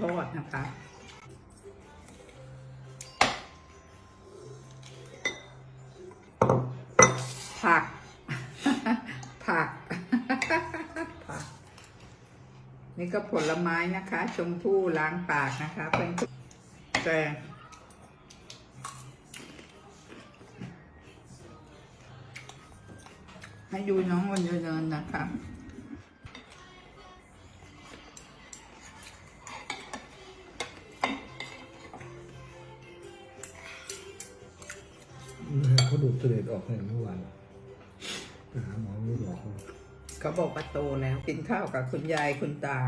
ทอดนะคะผัก ผัก ผัก นี่ก็ผลไม้นะคะ ชมพู่ล้างปากนะคะเป็นแกงให้ดูน้องวันเดินๆนะคะ เขาดูดเลดออกอย่างเมื่อวานไปหาหมอไม่บอกเขาเขาบอกว่าโตแล้วกินข้าวกับคุณยายคุณตา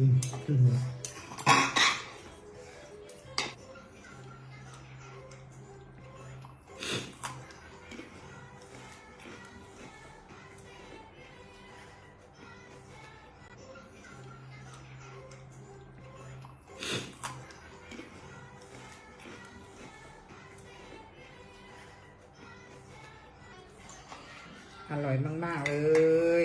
อืมขึ้นมาอร่อยมาก ๆ เลย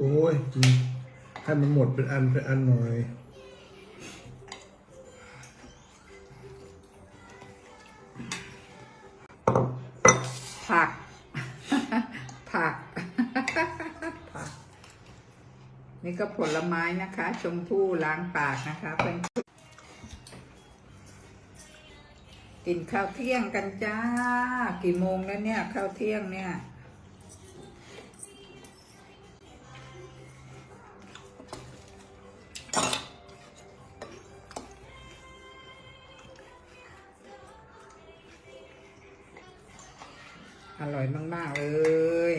โอ้ยกินให้มันหมดเป็นอันเป็นอันหน่อยผัก ผัก ผัก นี่ก็ผลไม้นะคะ ชมพู่ล้างปากนะคะเป็นกินข้าวเที่ยงกันจ้า กี่โมงแล้วเนี่ย ข้าวเที่ยงเนี่ย อร่อยมาก ๆ เลย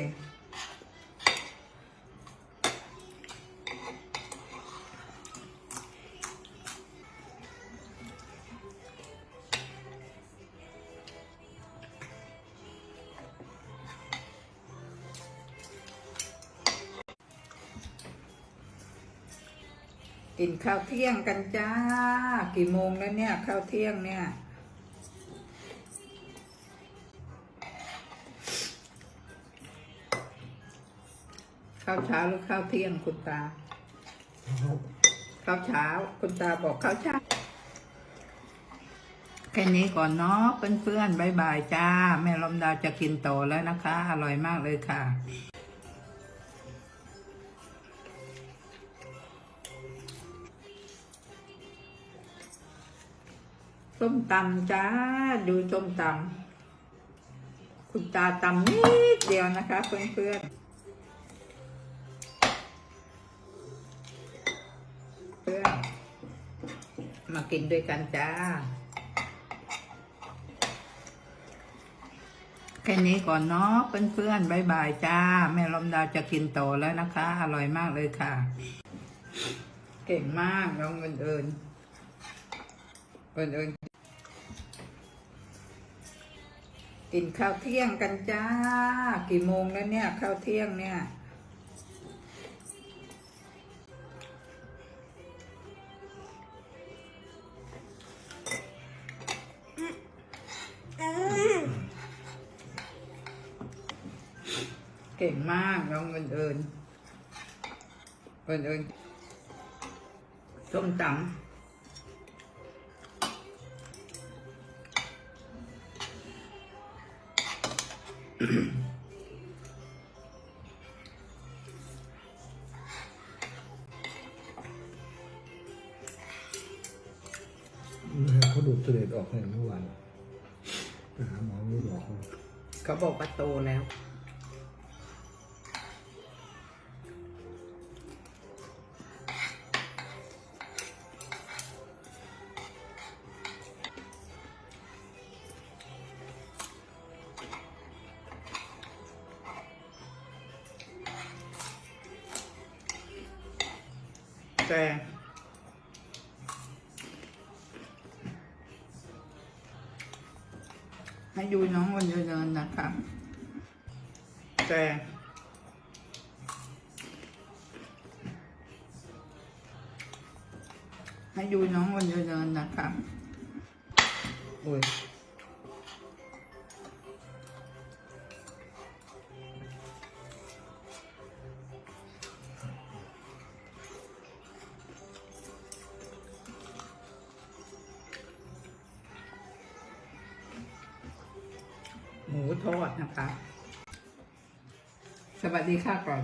กินข้าวเที่ยงกันจ้า กี่โมงแล้วเนี่ย ข้าวเที่ยงเนี่ย ข้าวเช้าหรือข้าวเที่ยงคุณตา ข้าวเช้า คุณตาบอกข้าวเช้า แค่นี้ก่อนเนาะเพื่อนๆบายบายจ้า แม่ลมดาวจะกินต่อแล้วนะคะ อร่อยมากเลยค่ะส้มตำจ้า ดูส้มตำคุณตาตำนิดเดียวนะคะ เพื่อนๆ มากินด้วยกันจ้า แค่นี้ก่อนเนาะเพื่อนๆบายบายจ้า แม่ลมดาวจะกินต่อแล้วนะคะ อร่อยมากเลยค่ะ เก่งมากน้องเอิญเอิญเอิญเอิญกินข้าวเที่ยงกันจ้า กี่โมงแล้วเนี่ย ข้าวเที่ยงเนี่ย เก่งมากน้องเอิญเอิญเอิญเอิญส้มตำเขาดูดเสลดออกอย่างเมื่อวานหาหมอไม่บอกเลยเขาบอกว่าโตแล้ว แต่ให้ดูน้องวันเดินๆนะครับแต่ให้ดูน้องวันเดินๆนะครับโอ้ย มูทอดนะคะ สวัสดีค่ะก่อน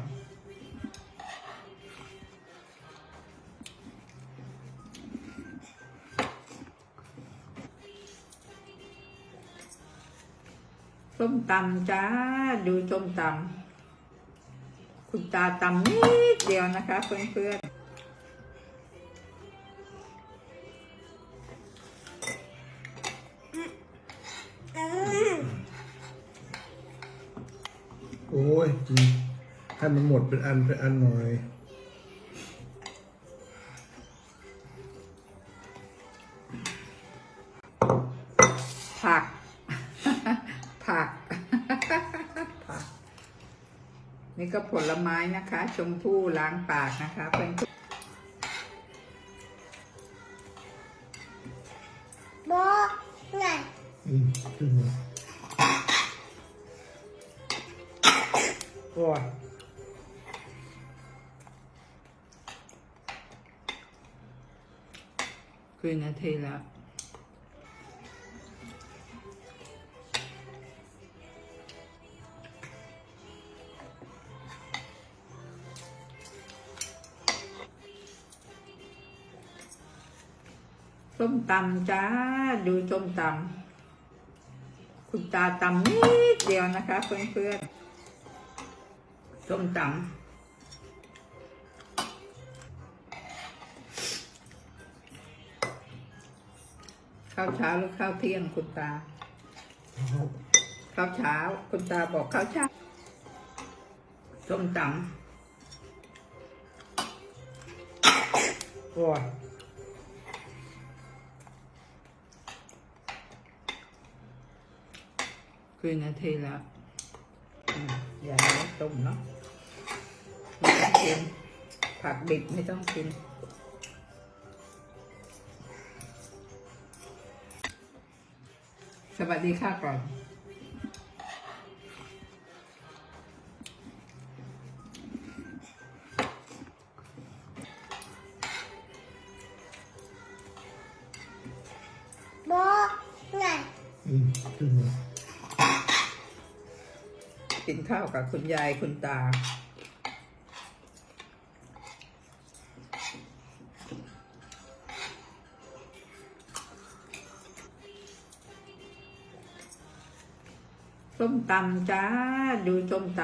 ส้มตำจ้า ดูส้มตำคุณตาตำนิดเดียวนะคะเพื่อนๆ ยจริงให้มันหมดเป็นอันเป็นอันหน่อย ผัก ผัก ผัก นี่ก็ผลไม้นะคะ ชมพู่ล้างปากนะคะเพื่อน คืนนาทีแล้วส้มตำจ้า ดูส้มตำคุณตาตำนิดเดียวนะคะ เพื่อนๆส้มตำ ข้าวเช้าหรือข้าวเที่ยงคุณตา ข้าวเช้า คุณตาบอกข้าวเช้าส้มตำโอ้ยคืนนาทีล้วอืมอย่าต้มเนาะไม่ต้องกินผักดิบไม่ต้องกิน สวัสดีค่ะก่อน บอกไงอืมขึ้นมากินข้าวกับคุณยายคุณตา ส้มตำจ้า ดูส้มต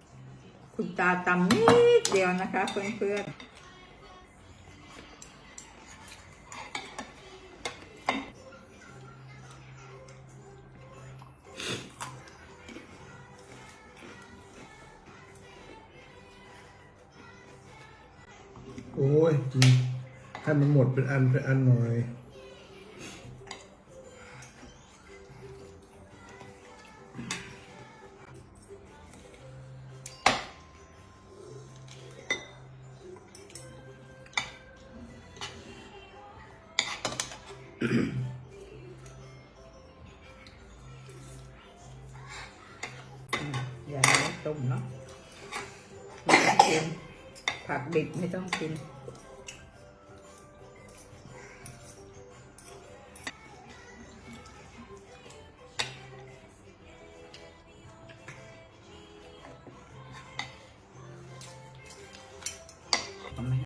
ำคุณตาตำนิดเดียวนะคะ เพื่อนๆโอ้ยจริงให้มันหมดเป็นอันเป็นอันหน่อย อย่าให้ต้มเนาะไม่ต้องกินผักดิบไม่ต้องกิน